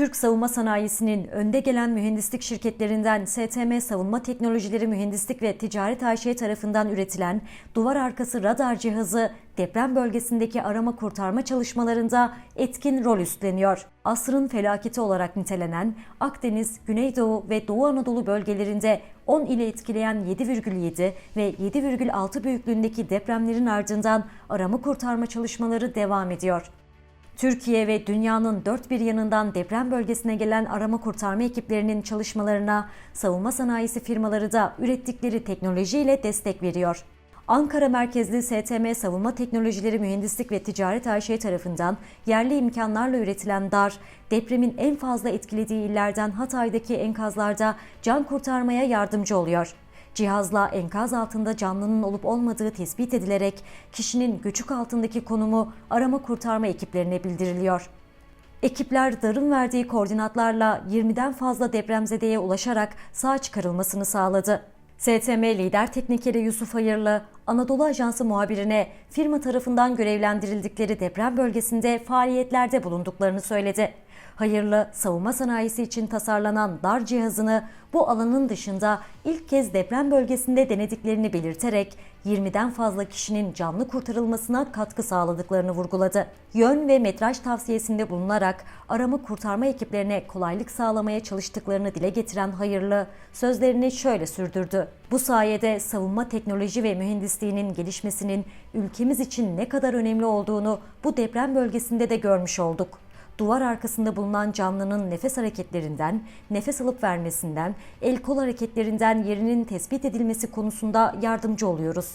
Türk savunma sanayisinin önde gelen mühendislik şirketlerinden STM Savunma Teknolojileri Mühendislik ve Ticaret AŞ tarafından üretilen duvar arkası radar cihazı deprem bölgesindeki arama kurtarma çalışmalarında etkin rol üstleniyor. Asrın felaketi olarak nitelenen Akdeniz, Güneydoğu ve Doğu Anadolu bölgelerinde 10 ile etkileyen 7,7 ve 7,6 büyüklüğündeki depremlerin ardından arama kurtarma çalışmaları devam ediyor. Türkiye ve dünyanın dört bir yanından deprem bölgesine gelen arama kurtarma ekiplerinin çalışmalarına savunma sanayisi firmaları da ürettikleri teknolojiyle destek veriyor. Ankara merkezli STM Savunma Teknolojileri Mühendislik ve Ticaret AŞ tarafından yerli imkanlarla üretilen DAR, depremin en fazla etkilediği illerden Hatay'daki enkazlarda can kurtarmaya yardımcı oluyor. Cihazla enkaz altında canlının olup olmadığı tespit edilerek kişinin göçük altındaki konumu arama kurtarma ekiplerine bildiriliyor. Ekipler darın verdiği koordinatlarla 20'den fazla depremzedeye ulaşarak sağ çıkarılmasını sağladı. STM Lider Teknikeri Yusuf Hayırlı, Anadolu Ajansı muhabirine firma tarafından görevlendirildikleri deprem bölgesinde faaliyetlerde bulunduklarını söyledi. Hayırlı, savunma sanayisi için tasarlanan dar cihazını bu alanın dışında ilk kez deprem bölgesinde denediklerini belirterek 20'den fazla kişinin canlı kurtarılmasına katkı sağladıklarını vurguladı. Yön ve metraj tavsiyesinde bulunarak arama kurtarma ekiplerine kolaylık sağlamaya çalıştıklarını dile getiren Hayırlı, sözlerini şöyle sürdürdü. Bu sayede savunma teknoloji ve mühendisliğinin gelişmesinin ülkemiz için ne kadar önemli olduğunu bu deprem bölgesinde de görmüş olduk duvar arkasında bulunan canlının nefes hareketlerinden, nefes alıp vermesinden, el kol hareketlerinden yerinin tespit edilmesi konusunda yardımcı oluyoruz.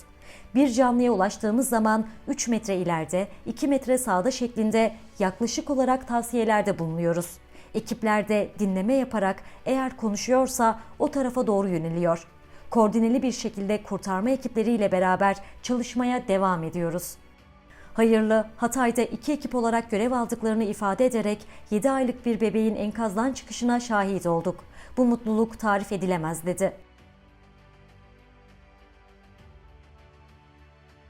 Bir canlıya ulaştığımız zaman 3 metre ileride, 2 metre sağda şeklinde yaklaşık olarak tavsiyelerde bulunuyoruz. Ekiplerde dinleme yaparak eğer konuşuyorsa o tarafa doğru yöneliyor. Koordineli bir şekilde kurtarma ekipleriyle beraber çalışmaya devam ediyoruz. Hayırlı, Hatay'da iki ekip olarak görev aldıklarını ifade ederek 7 aylık bir bebeğin enkazdan çıkışına şahit olduk. Bu mutluluk tarif edilemez dedi.